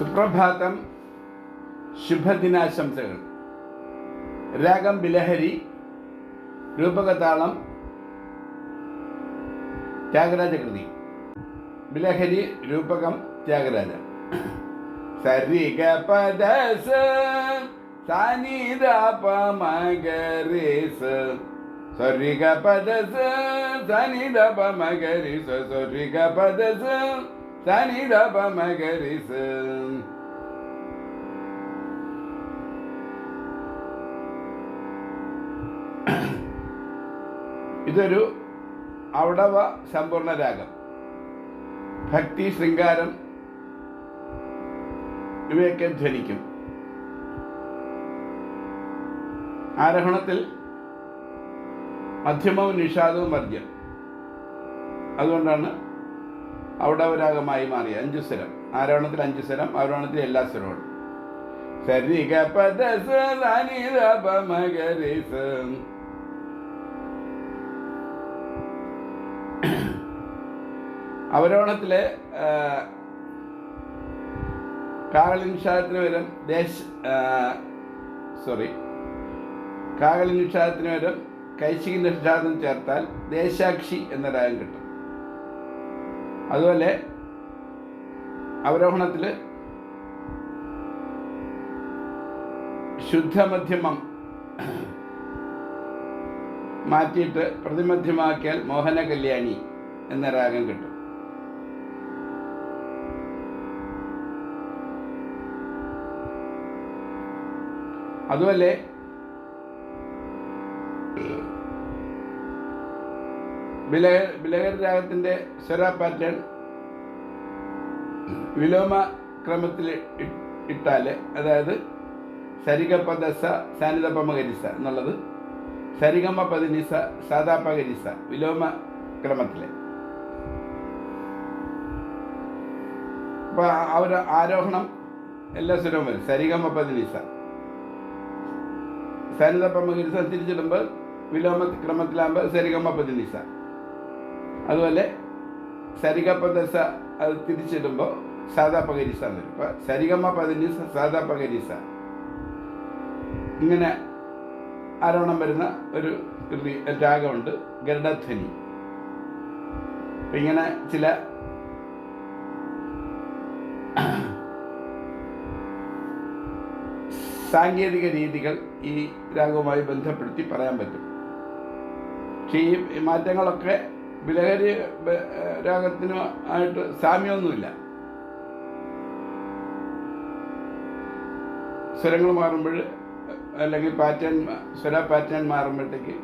സുപ്രഭാതം ശുഭദിനാശംസകൾ. രാഗം ബിലഹരി രൂപകതാളം ത്യാഗരാജകൃതി. ബിലഹരി രൂപകം ത്യാഗരാജ. സരിഗ പദ സാനിദ പമഗരിസ സരിഗ പദ സാനിദ പമഗരിസ സരിഗ പദ പമഗരിസ ഇതൊരു അവിടവ സമ്പൂർണ രാഗം. ഭക്തി ശൃംഗാരം ഇവയൊക്കെ ധ്വനിക്കും. ആരോഹണത്തിൽ മധ്യമവും നിഷാദവും മദ്യം അതുകൊണ്ടാണ് ഔഡവരാഗമായി മാറി അഞ്ചു സ്വരം. ആരോഹണത്തിൽ അഞ്ചു സ്വരം ആരോഹണത്തിൽ എല്ലാ സ്വരവും. സരിഗ പദ മകരീസ് അവരോഹണത്തിലെ കാകളി നിഷാദത്തിന് വരും ദേശ സോറി കാകളി നിഷാദത്തിന് വരും കൈശികി നിഷാദം ചേർത്താൽ ദേശാക്ഷി എന്ന രാഗം കിട്ടും. അതുപോലെ അവരോഹണത്തിൽ ശുദ്ധമധ്യമം മാറ്റിയിട്ട് പ്രതിമധ്യമാക്കിയാൽ മോഹന കല്യാണി എന്ന രാഗം കിട്ടും. അതുപോലെ ബിലഹർ ബിലഹർ രാഗത്തിന്റെ സ്വര പാറ്റേൺ വിലോമ ക്രമത്തിൽ ഇട്ടാൽ അതായത് സരിഗ പദസ സാനിതപമകരിസ എന്നുള്ളത്. സരിഗമ പതിനിസ സാദാപകരിസ വിലോമ ക്രമത്തിലെ. അപ്പോൾ ആ ഒരു ആരോഹണം എല്ലാ സ്വരവും വരും. സരിഗമ പതിനിസ സാനിതപമകരിസ തിരിച്ചിടുമ്പോൾ വിലോമ ക്രമത്തിലാകുമ്പോൾ സരിഗമ പതിനിസ അതുപോലെ സരിഗ പദസ അത് തിരിച്ചിടുമ്പോൾ സാദാ പകരിസ വരും. ഇപ്പം സരിഗമ പതിനീസ സാദാ പകരിസ. ഇങ്ങനെ ആരോണം വരുന്ന ഒരു രാഗമുണ്ട് ഗരുഡധ്വനി. ഇങ്ങനെ ചില സാങ്കേതിക രീതികൾ ഈ രാഗവുമായി ബന്ധപ്പെടുത്തി പറയാൻ പറ്റും. പക്ഷേ ഈ മാറ്റങ്ങളൊക്കെ ബിലഹരി രാഗത്തിന് ആയിട്ട് സാമ്യമൊന്നുമില്ല. സ്വരങ്ങൾ മാറുമ്പോൾ അല്ലെങ്കിൽ പാറ്റേൺ സ്വര പാറ്റേൺ മാറുമ്പോഴത്തേക്ക്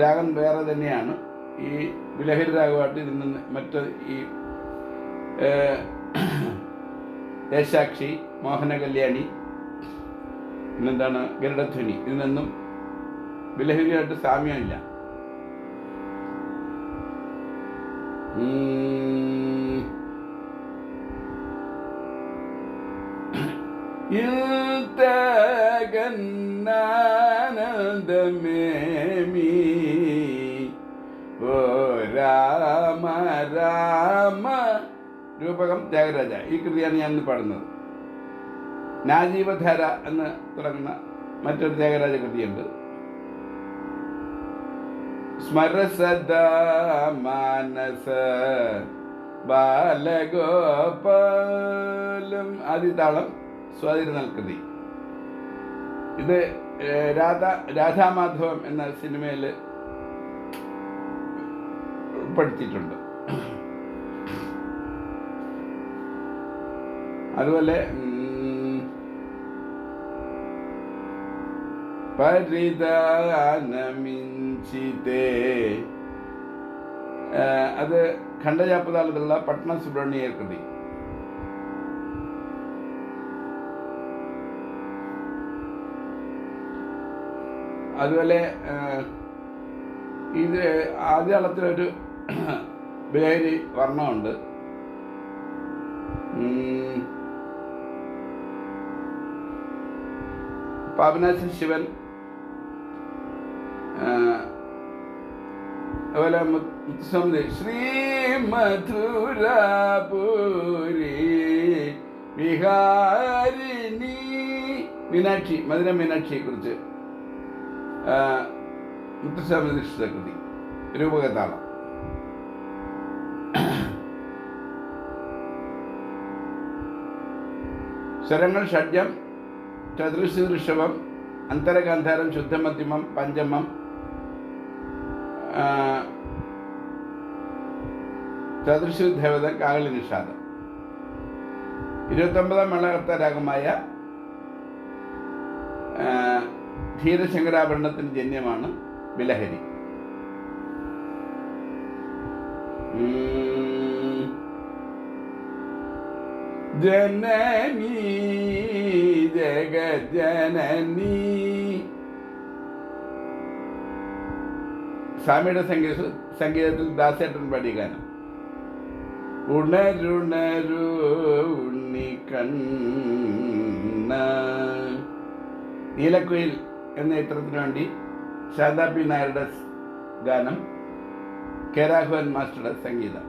രാഗം വേറെ തന്നെയാണ്. ഈ വിലഹരി രാഗമായിട്ട് ഇതിൽ നിന്ന് മറ്റ് ഈ ദേശാക്ഷി മോഹന കല്യാണി പിന്നെന്താണ് ഗരുഡധ്വനി ഇതിൽ നിന്നും വിലഹരിയായിട്ട് സാമ്യമില്ല. ാനന്ദമേമി ഓ രാമ രാമ. രൂപകം ത്യാഗരാജ. ഈ കൃതിയാണ് ഞാൻ ഇന്ന് പാടുന്നത്. നാജീവധാര എന്ന് തുടങ്ങുന്ന മറ്റൊരു ത്യാഗരാജ കൃതിയുണ്ട്. സ്മരസദ മാനസ ബാലഗോപാലം ആദ്യതാളം സ്വാതിരുന്നൽ കൃതി ഇത് രാധ രാധാമാധവം എന്ന സിനിമയിൽ ഉൾപ്പെടുത്തിയിട്ടുണ്ട്. അതുപോലെ പരിദാനമിഞ്ചിതേ അത് ഖണ്ഡജാപ്പതാളത്തിലുള്ള പട്ന സുബ്രഹ്മണ്യ കൃതി. അതുപോലെ ഇത് ആദ്യ അളത്തിലൊരു ബിലേരി വർണമുണ്ട്. പാപനാശൻ ശിവൻ അതുപോലെ മുത്തുസ്വാമി ശ്രീ മധുരപുരി വിഹാരിണി മീനാക്ഷി മധുര മീനാക്ഷിയെ കുറിച്ച് മുത്തുസ്വാമി ദീക്ഷിത കൃതി രൂപകഥാളം സ്വരങ്ങൾ ഷഡ്ജം ചതുർശി ഋഷഭം അന്തരഗാന്ധാരം ശുദ്ധമധ്യമം പഞ്ചമം ചതുർശി ദേവത കാകളി നിഷാദം. ഇരുപത്തൊമ്പതാം മേളകർത്ത രാഗമായ ധീരശങ്കരാഭരണത്തിന് ജന്യമാണ് ബിലഹരി ജനനീ ജഗജനനി സ്വാമിയുടെ സംഗീത സംഗീതത്തിൽ ദാസേട്ടൻ പാടിയ ഗാനം. ഉണരുണരു നീലക്കുയിൽ എന്ന ചിത്രത്തിന് വേണ്ടി ശാന്താ പി നായരുടെ ഗാനം കെ രാഘവൻ മാസ്റ്ററുടെ സംഗീതം.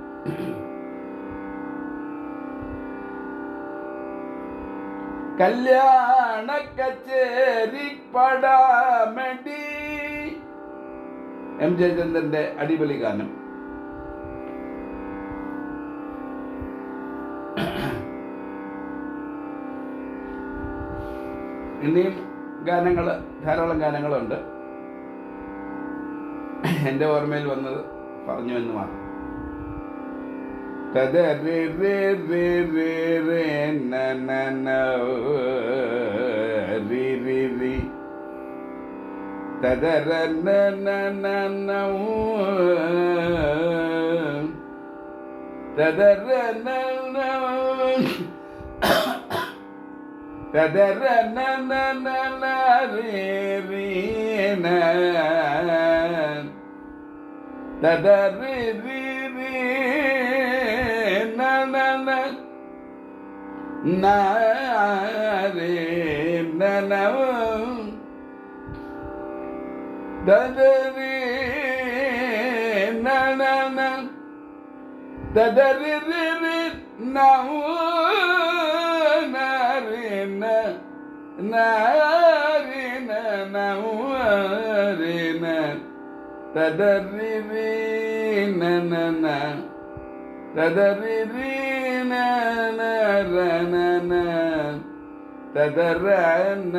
കല്യാണ കച്ചേരി പടാമടി. എം ജയചന്ദ്രന്റെ അടിപൊളി ഗാനം. ഇനിയും ഗാനങ്ങൾ ധാരാളം ഗാനങ്ങളുണ്ട്. എന്റെ ഓർമ്മയിൽ വന്നത് പറഞ്ഞു എന്ന് മാത്രം. തദ റി രി രി രി തദ ര ന ന ന ന ഓ, തദ ര ന ന ഓ. തദര ന ന ന ന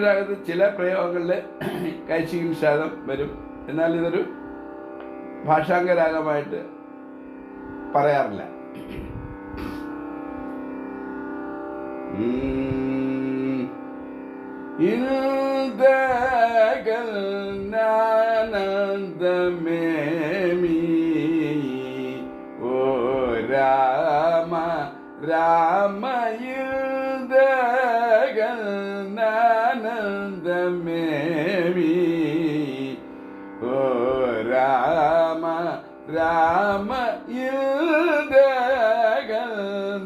രാഗത്ത് ചില പ്രയോഗങ്ങളിൽ കൈശിക ശാതം വരും. എന്നാൽ ഇതൊരു ഭാഷാംഗരാഗമായിട്ട് പറയാറില്ല. ഉം. നാനന്ദമേമി ഓ രാമ രാമ ഇൽദകൾ നാനന്ദമേമി. ഓ രാമ രാമ ഇൽദകൾ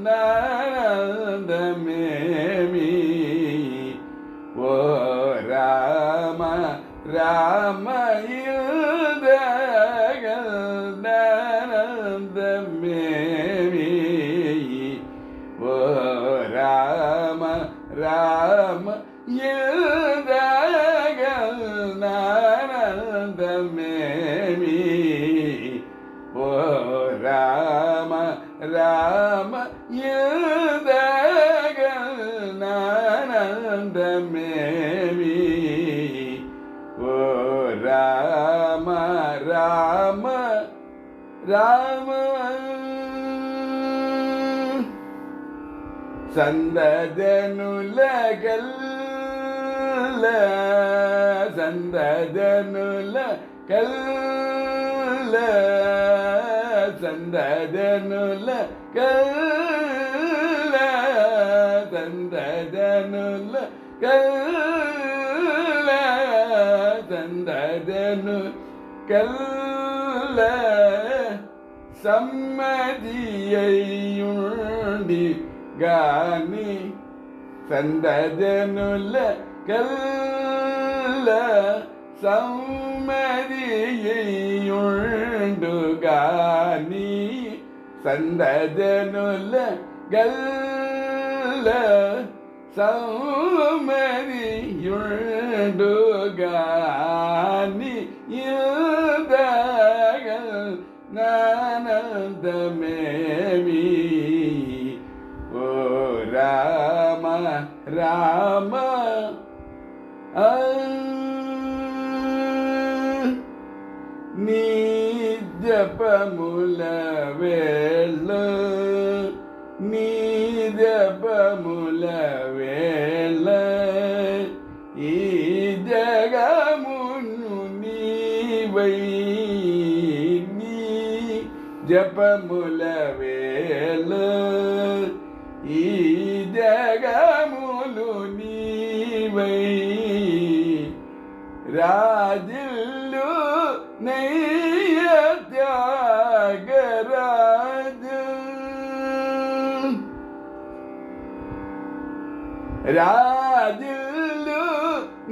നാനന്ദമേമി. രാമ രാമ രാമ രാമ ഇൽദകൾ നാനന്ദമേമി ഓ രാമ രാമ രാമ. സന്തതനുലകല്ല സന്തജനുല കല്ല സന്തതനുല കല്ല സന്തതനുല കല്ല സന്തതനു കല്ല സമ്മതിയുണ്ടി ഗാനി സന്തജനുല കല്ല സമ്മതിയുണ്ടുകാനി സന്തജനുല ഗല്ല സമ്മതിയുണ്ടുകാനി യുദകൾ നാനന്ദമേമി ഓ രാമ രാമ ആ, నీ జపముల వేళ నీ ఈ జగమును నీవై నీ జపముల వేళ ఈ నీవై. రాజు നീയത്യാഗരാജ രാജു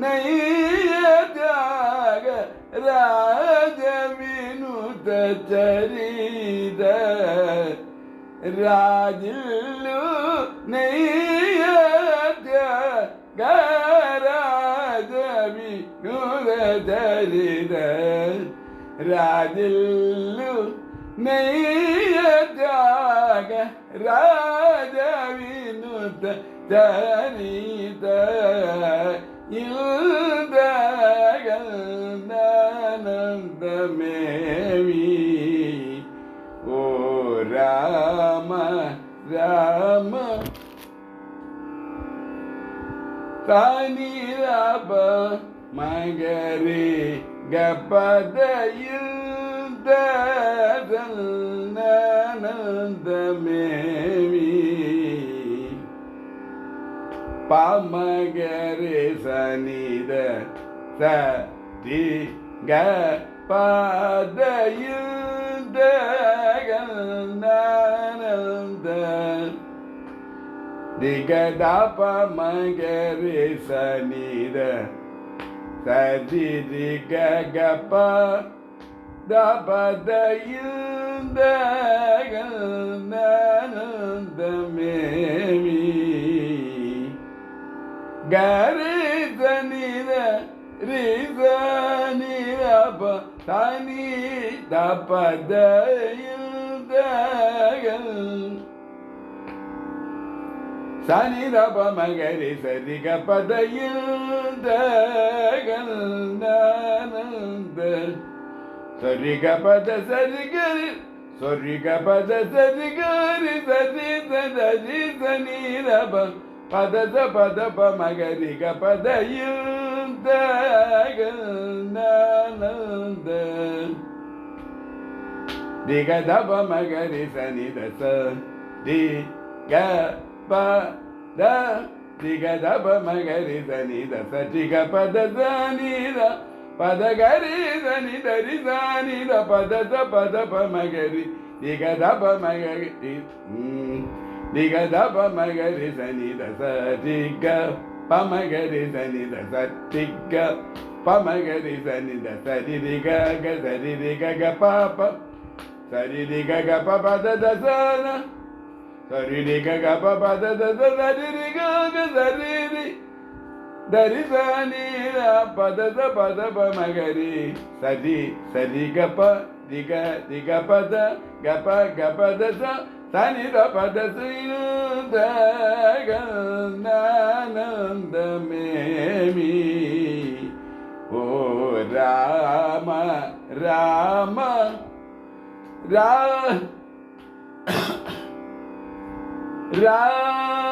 നീയത്യാഗ രാജവിനുത ചരിത രാജില്ലു നെയ് രാജല്ലു നെയ്യജാഗ രാജവിനു തരീത ഇൽദാനന്ദമേവി ഓ രാമ രാമ താനീരാപ മകരേ கபதையில் நந்தமேவி பமகரே சனித சதி கபதையில் நந்த திகதப மகரே சனித சதிரி ககப தபதையுந்தேவி கரித நில ரித நிரப தனி தபதையுந்தேகல் ദപ മകരി സരിഗ പദയുദഗൽ നാനന്ദ സരിഗ പദ സരിഗരി സരിഗ പദ സരിഗരി സരി സരി സനിരപ പദ പദ പ മകരിക പദയുദഗനാനന്ദ ദിഗ ദപ മകരി സനി ദസ ദി ഗ പ ദ ദിഗ ദപ മകരി സനി ദസ ടിഗ പദ സനി ദ പദ ഗരി സനി ദരി സനി ദ പദ ദ പദ പ മകരി ദിഗ ദപ മകരി ഉം. ദിഗ ദപ മകരി സനി ദസ ടിഗ പ മകരി സനി ദസ ടിഗ പ മകരി സനി ദസ രി രി ഗ ഗ സരി രി ഗ ഗ പ പ സരി രി ഗ ഗ പ പ ദ ദ സ ന സരി രി ഗ ഗ പ പ ദ ദ സ സരി രി ഗ ഗ സരി രി ദരി സനി ര പ ദ ദ പ ദ പ മകരി സരി സരി ഗ പ